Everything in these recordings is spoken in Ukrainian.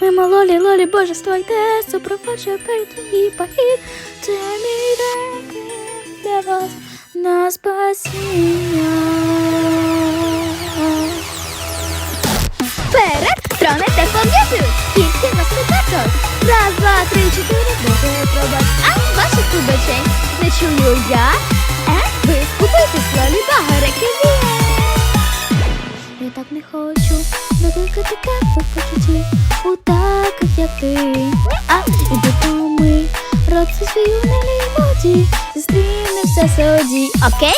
Мимо лолі, лолі, божество йде, супроводжує перед похід. Це мій день для вас на спасіння. Вперед, трони те пов'язують. Скільки вас ребяток? Раз, два, три, чотири, боже, пробач. А, ваших вибачень не чую я. Так не хочу викликати капи почуттів у таких, як ти. А, і допоми, робці свою нелі зустрінемося соді. Окей?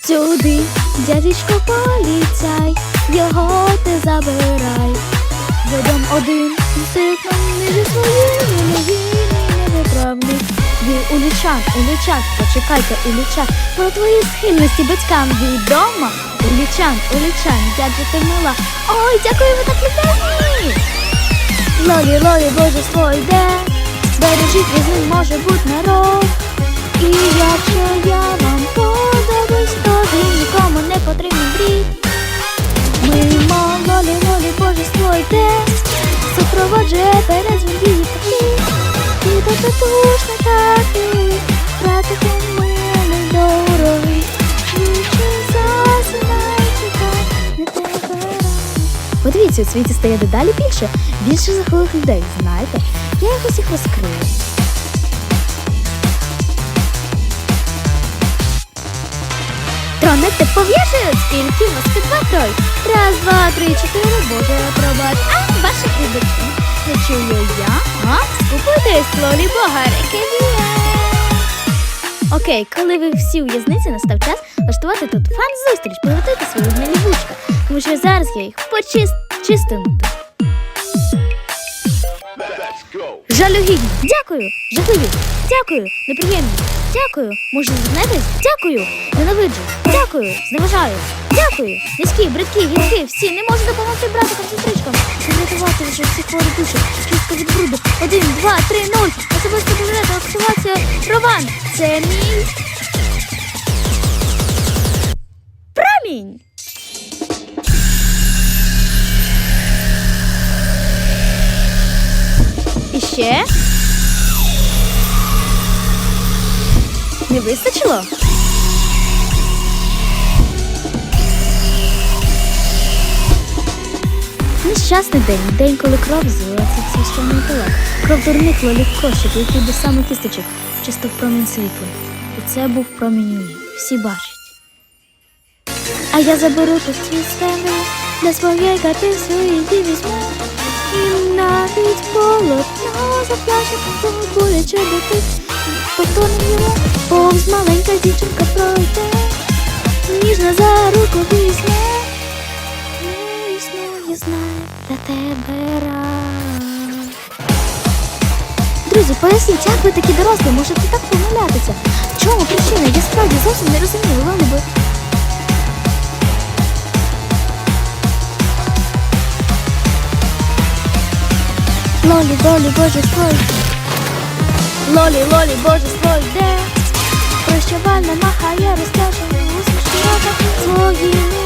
Сюди, дядечко, поліцай, його ти забирай. Ведом один не зі своїми. Ви улічан, улічан, почекайте, улічан. Про твої схильності батькам відомо. Улічан, улічан, як же ти мила. Ой, дякую, ви так любезні. Лолі, лолі, божество йде. Бережіть, із ним може бути народ. І якщо я вам подобаюсь, то ви нікому не потрібен брід. Мимо лолі, лолі, божество йде, супроводжує її похід. Ти до татушна такий, братику милий дорогий. Швидше засинай. Подивіться, у світі стає дедалі більше, більше захилих людей, знаєте? Я їх усіх розкрию. Трони ти пов'яжуть, скільки вас під ватрой. Раз, два, три, чотири, боже, пробач. А, ваших вибачень. Не чую я. А, скупуйтесь, лолі. Окей, коли ви всі у в'язниці, настав час влаштувати тут фан-зустріч, приготуйте свої гнилі вучка, тому що зараз я їх почистину. Жалюгідні, дякую, жахливі, дякую, неприємні, дякую, може звернетесь, дякую, ненавиджу, дякую, зневажаю, дякую, низькі, бридкі, гіркі, всі, не можу допомогти братикам сестричкам, врятувати вже всі душі, чистка від бруду, один, два, три, нуль, особисто бюджет, активація, Рован, це мій промінь. І ще? Не вистачило? Нещасний день, день, коли кров злилася в священний інтелект. Кров дурних лолів кошик, який до самих кісточок, чисто промінь світла. І це був промінь мій. Всі бачать. А я заберу пусті сцени для своєї карти свої візьму. І навіть полотно заплаче, бо боляче дотик. Потоне йому, повз маленька дівчинка пройде, ніжно за існує, знаю, для тебе рай. Друзі, поясніть, як ви такі дорослі можете так помилятися? В чому причина? Я справді зовсім не розумію, вони би. Лолі, лолі, божество йде. Лолі, лолі, божество йде. Прощавально махає розтяжені усмішки рота своїми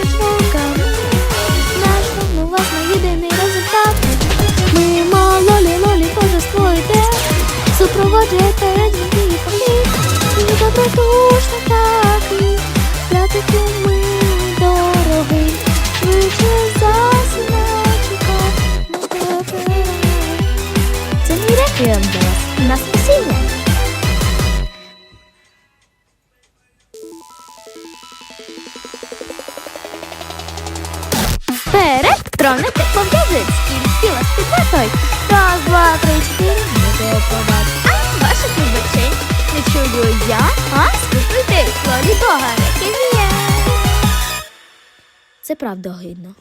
Для вас на спасіння. Вперед, трони ти пов'язують, скільки вас під ватой. Раз, два, три, чотири, буде побач. А, ваших вибачень. Не чую я, а скупуйтесь, лолі бога, реквієм. Це правда огидно.